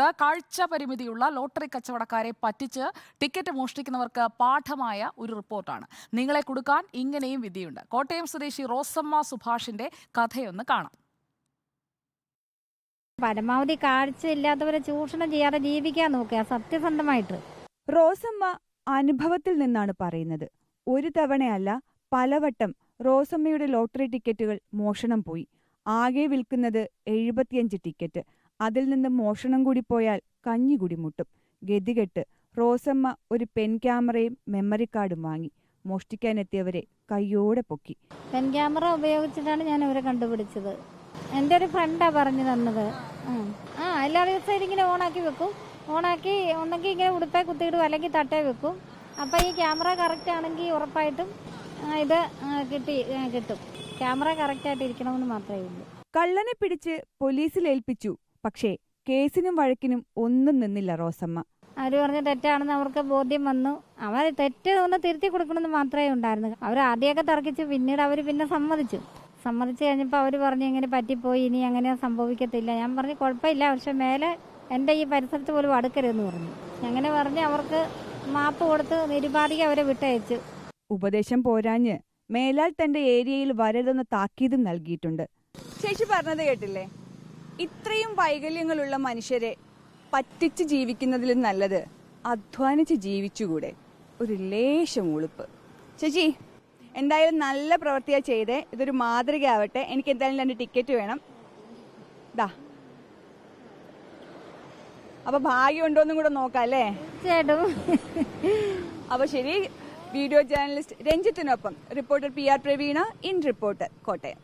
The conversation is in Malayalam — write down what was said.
ദ കാഴ്ച പരിമിതിയുള്ള ലോട്ടറി കച്ചവടക്കാരെ പറ്റിച്ച് ടിക്കറ്റ് മോഷ്ടിക്കുന്നവർക്ക് പാഠമായ ഒരു റിപ്പോർട്ടാണ്. നിങ്ങളെ കൊടുക്കാൻ ഇങ്ങനെയും വിധിയുണ്ട്. കോട്ടയം സ്വദേശി റോസമ്മ സുഭാഷിന്റെ കഥയൊന്ന് കാണാം. പരമാവധി കാഴ്ചയില്ലാത്തവരെ ചൂഷണം ചെയ്യാതെ ജീവിക്കാൻ നോക്കുക. സത്യസന്ധമായിട്ട്. റോസമ്മ അനുഭവത്തിൽ നിന്നാണ് പറയുന്നത്. ഒരു തവണയല്ല പലവട്ടം റോസമ്മയുടെ ലോട്ടറി ടിക്കറ്റുകൾ മോഷണം പോയി. ആകെ വിൽക്കുന്നത് എഴുപത്തിയഞ്ച് ടിക്കറ്റ്. അതിൽ നിന്ന് മോഷണം കൂടി പോയാൽ കഞ്ഞി കൂടി മുട്ടും. ഗതികെട്ട് റോസമ്മ ഒരു പെൻ ക്യാമറയും മെമ്മറി കാർഡും വാങ്ങി. മോഷ്ടിക്കാനെത്തിയവരെ കയ്യോടെ പൊക്കി. പെൻ ക്യാമറ ഉപയോഗിച്ചിട്ടാണ് ഞാൻ അവരെ കണ്ടുപിടിച്ചത്. എന്റെ ഒരു ഫ്രണ്ടാ പറഞ്ഞു തന്നത്. ആ എല്ലാ ദിവസവും ഇങ്ങനെ ഓണാക്കി വെക്കും. ഓണാക്കി ഒന്നെങ്കിൽ ഇങ്ങനെ ഉടുപ്പേ കുത്തിയിടും അല്ലെങ്കിൽ തട്ടേ വെക്കും. അപ്പം ഈ ക്യാമറ കറക്റ്റ് ആണെങ്കിൽ ഉറപ്പായിട്ടും ഇത് കിട്ടി കിട്ടും. ക്യാമറ കറക്റ്റായിട്ട് ഇരിക്കണമെന്ന് മാത്രമേ ഉള്ളൂ. കള്ളനെ പിടിച്ച് പോലീസിൽ ഏൽപ്പിച്ചു. പക്ഷേ കേസിനും വഴക്കിനും ഒന്നും നിന്നില്ല റോസമ്മ. അവർ പറഞ്ഞ തെറ്റാണെന്ന് അവർക്ക് ബോധ്യം വന്നു. അവർ തെറ്റ് ഒന്ന് തിരുത്തി കൊടുക്കണമെന്ന് മാത്രമേ ഉണ്ടായിരുന്നു അവർ ആദ്യമൊക്കെ തർക്കിച്ചു പിന്നീട് അവർ പിന്നെ സമ്മതിച്ചു. സമ്മതിച്ചു കഴിഞ്ഞപ്പോൾ അവർ പറഞ്ഞു ഇങ്ങനെ പറ്റിപ്പോയി ഇനി അങ്ങനെ സംഭവിക്കത്തില്ല. ഞാൻ പറഞ്ഞു കുഴപ്പമില്ല പക്ഷെ മേലെ എന്റെ ഈ പരിസരത്ത് പോലും അടുക്കരുതെന്ന് പറഞ്ഞു. അങ്ങനെ പറഞ്ഞ് അവർക്ക് മാപ്പ് കൊടുത്ത് നിരുപാധിക അവരെ വിട്ടയച്ചു. ഉപദേശം പോരാഞ്ഞ് മേലാൽ തന്റെ ഏരിയയിൽ വരരുതെന്ന് താക്കീതും നൽകിയിട്ടുണ്ട്. ചേച്ചി പറഞ്ഞത് കേട്ടില്ലേ? ഇത്രയും വൈകല്യങ്ങളുള്ള മനുഷ്യരെ പറ്റിച്ച് ജീവിക്കുന്നതിലും നല്ലത് അധ്വാനിച്ച് ജീവിച്ചുകൂടെ. ഒരു ലേശം ഉളുപ്പ്. ചേച്ചി എന്തായാലും നല്ല പ്രവൃത്തിയാ ചെയ്തേ. ഇതൊരു മാതൃകയാവട്ടെ. എനിക്ക് എന്തായാലും രണ്ട് ടിക്കറ്റ് വേണം. ദാ. അപ്പൊ ഭാഗ്യം ഉണ്ടോന്നും കൂടെ നോക്കാം അല്ലേ? ചേട്ടോ അപ്പൊ ശരി video journalist രഞ്ജിത്തിനൊപ്പം. Reporter P R Praveena in reporter Kottayam.